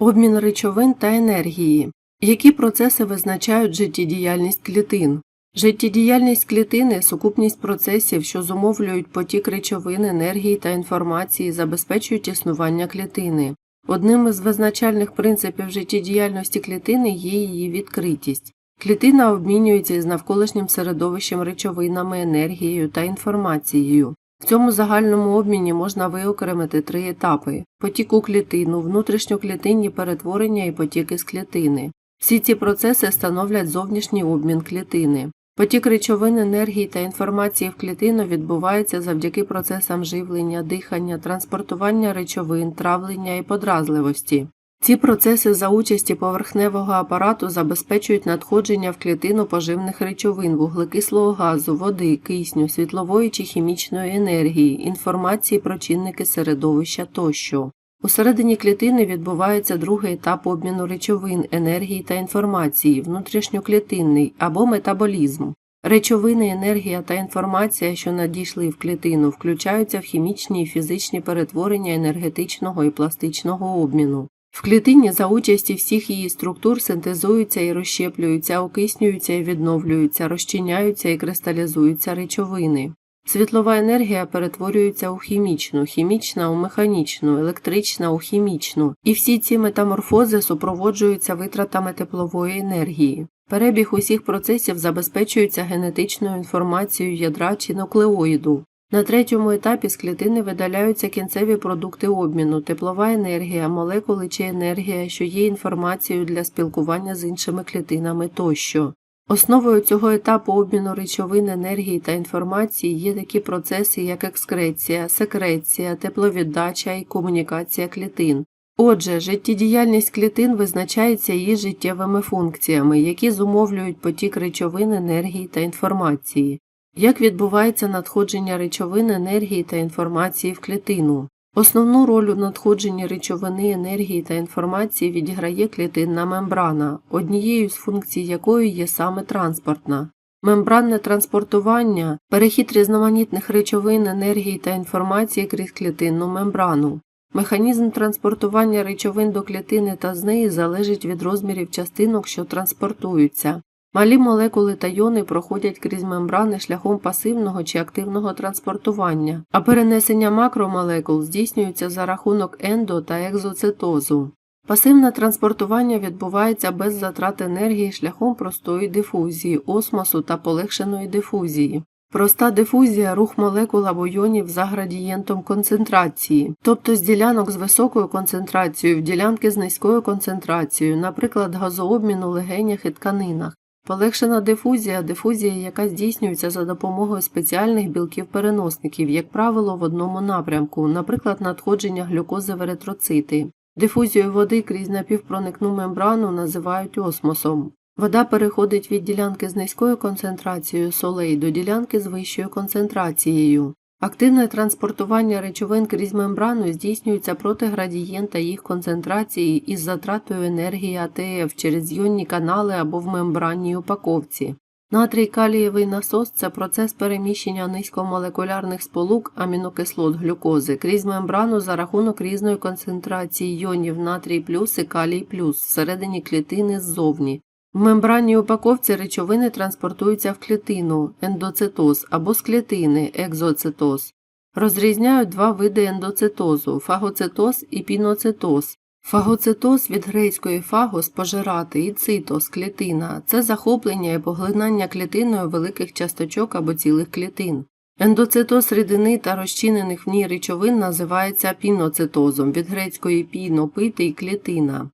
Обмін речовин та енергії. Які процеси визначають життєдіяльність клітин? Життєдіяльність клітини сукупність процесів, що зумовлюють потік речовин, енергії та інформації, забезпечують існування клітини. Одним із визначальних принципів життєдіяльності клітини є її відкритість. Клітина обмінюється із навколишнім середовищем речовинами, енергією та інформацією. В цьому загальному обміні можна виокремити три етапи потік у клітину, внутрішньоклітинні перетворення і потік із клітини. Всі ці процеси становлять зовнішній обмін клітини. Потік речовин, енергії та інформації в клітину відбувається завдяки процесам живлення, дихання, транспортування речовин, травлення і подразливості. Ці процеси за участі поверхневого апарату забезпечують надходження в клітину поживних речовин, вуглекислого газу, води, кисню, світлової чи хімічної енергії, інформації про чинники середовища тощо. Усередині клітини відбувається другий етап обміну речовин, енергії та інформації, внутрішньоклітинний або метаболізм. Речовини, енергія та інформація, що надійшли в клітину, включаються в хімічні і фізичні перетворення енергетичного і пластичного обміну. В клітині за участі всіх її структур синтезуються і розщеплюються, окиснюються і відновлюються, розчиняються і кристалізуються речовини. Світлова енергія перетворюється у хімічну, хімічна у механічну, електрична у хімічну, і всі ці метаморфози супроводжуються витратами теплової енергії. Перебіг усіх процесів забезпечується генетичною інформацією ядра чи нуклеоїду. На третьому етапі з клітини видаляються кінцеві продукти обміну, теплова енергія, молекули чи енергія, що є інформацією для спілкування з іншими клітинами тощо. Основою цього етапу обміну речовин, енергії та інформації є такі процеси, як екскреція, секреція, тепловіддача і комунікація клітин. Отже, життєдіяльність клітин визначається її життєвими функціями, які зумовлюють потік речовин, енергії та інформації. Як відбувається надходження речовин, енергії та інформації в клітину? Основну роль у надходженні речовини, енергії та інформації відіграє клітинна мембрана, однією з функцій якої є саме транспортна. Мембранне транспортування перехід різноманітних речовин, енергії та інформації крізь клітинну мембрану. Механізм транспортування речовин до клітини та з неї залежить від розмірів частинок, що транспортуються. Малі молекули та йони проходять крізь мембрани шляхом пасивного чи активного транспортування, а перенесення макромолекул здійснюється за рахунок ендо та екзоцитозу. Пасивне транспортування відбувається без затрат енергії шляхом простої дифузії, осмосу та полегшеної дифузії. Проста дифузія рух молекул або йонів за градієнтом концентрації, тобто з ділянок з високою концентрацією в ділянки з низькою концентрацією, наприклад, газообмін у легенях і тканинах. Полегшена дифузія дифузія, яка здійснюється за допомогою спеціальних білків-переносників, як правило, в одному напрямку, наприклад, надходження глюкози в еритроцити. Дифузію води крізь напівпроникну мембрану називають осмосом. Вода переходить від ділянки з низькою концентрацією солей до ділянки з вищою концентрацією. Активне транспортування речовин крізь мембрану здійснюється проти градієнта їх концентрації із затратою енергії АТФ через йонні канали або в мембранній упаковці. Натрій калієвий насос це процес переміщення низькомолекулярних сполук амінокислот глюкози крізь мембрану за рахунок різної концентрації йонів натрій плюс і калій плюс всередині клітини ззовні. В мембранній упаковці речовини транспортуються в клітину ендоцитоз або з клітини екзоцитоз. Розрізняють два види ендоцитозу фагоцитоз і піноцитоз. Фагоцитоз від грецької фагос пожирати і цитоз клітина це захоплення і поглинання клітиною великих часточок або цілих клітин. Ендоцитоз рідини та розчинених в ній речовин називається піноцитозом від грецької піно пити і клітина.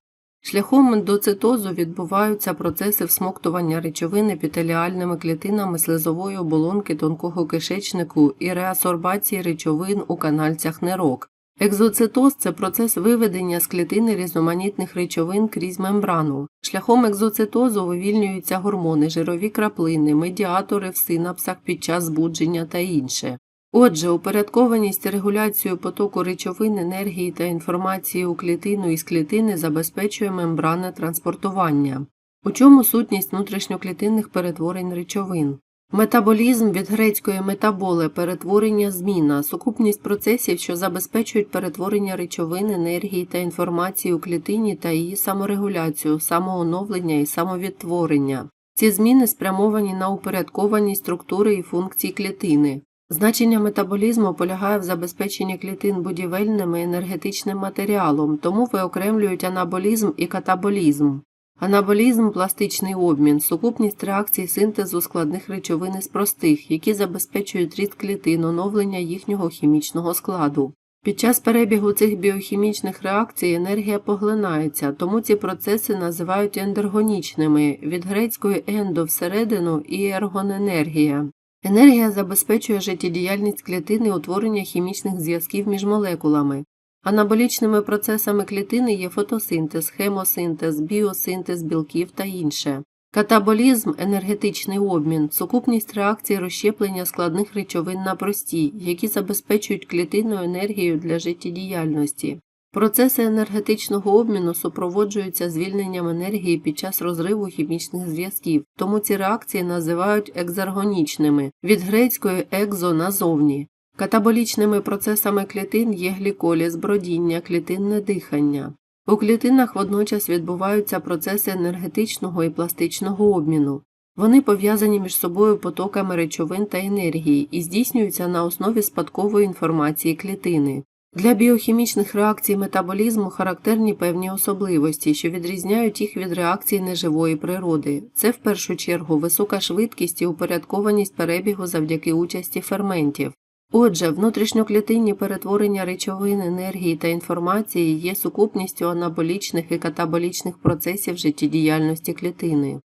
Шляхом ендоцитозу відбуваються процеси всмоктування речовин епітеліальними клітинами слизової оболонки тонкого кишечнику і реасорбації речовин у канальцях нирок. Екзоцитоз це процес виведення з клітини різноманітних речовин крізь мембрану. Шляхом екзоцитозу вивільнюються гормони, жирові краплини, медіатори в синапсах під час збудження та інше. Отже, упорядкованість регуляцію потоку речовин, енергії та інформації у клітину і з клітини забезпечує мембранне транспортування. У чому сутність внутрішньоклітинних перетворень речовин? Метаболізм від грецької метаболе перетворення зміна, сукупність процесів, що забезпечують перетворення речовин, енергії та інформації у клітині та її саморегуляцію, самооновлення і самовідтворення. Ці зміни спрямовані на упорядкованість структури і функцій клітини. Значення метаболізму полягає в забезпеченні клітин будівельним і енергетичним матеріалом, тому виокремлюють анаболізм і катаболізм. Анаболізм пластичний обмін, сукупність реакцій синтезу складних речовин із простих, які забезпечують ріст клітин, оновлення їхнього хімічного складу. Під час перебігу цих біохімічних реакцій енергія поглинається, тому ці процеси називають ендергонічними від грецької ендо всередину і ергоненергія. Енергія забезпечує життєдіяльність клітини утворення хімічних зв'язків між молекулами. Анаболічними процесами клітини є фотосинтез, хемосинтез, біосинтез білків та інше. Катаболізм енергетичний обмін, сукупність реакцій розщеплення складних речовин на прості, які забезпечують клітину енергією для життєдіяльності. Процеси енергетичного обміну супроводжуються звільненням енергії під час розриву хімічних зв'язків, тому ці реакції називають екзаргонічними від грецької екзо назовні. Катаболічними процесами клітин є гліколіз, бродіння, клітинне дихання. У клітинах водночас відбуваються процеси енергетичного і пластичного обміну. Вони пов'язані між собою потоками речовин та енергії і здійснюються на основі спадкової інформації клітини. Для біохімічних реакцій метаболізму характерні певні особливості, що відрізняють їх від реакцій неживої природи. Це в першу чергу висока швидкість і упорядкованість перебігу завдяки участі ферментів. Отже, внутрішньоклітинні перетворення речовин, енергії та інформації є сукупністю анаболічних і катаболічних процесів життєдіяльності клітини.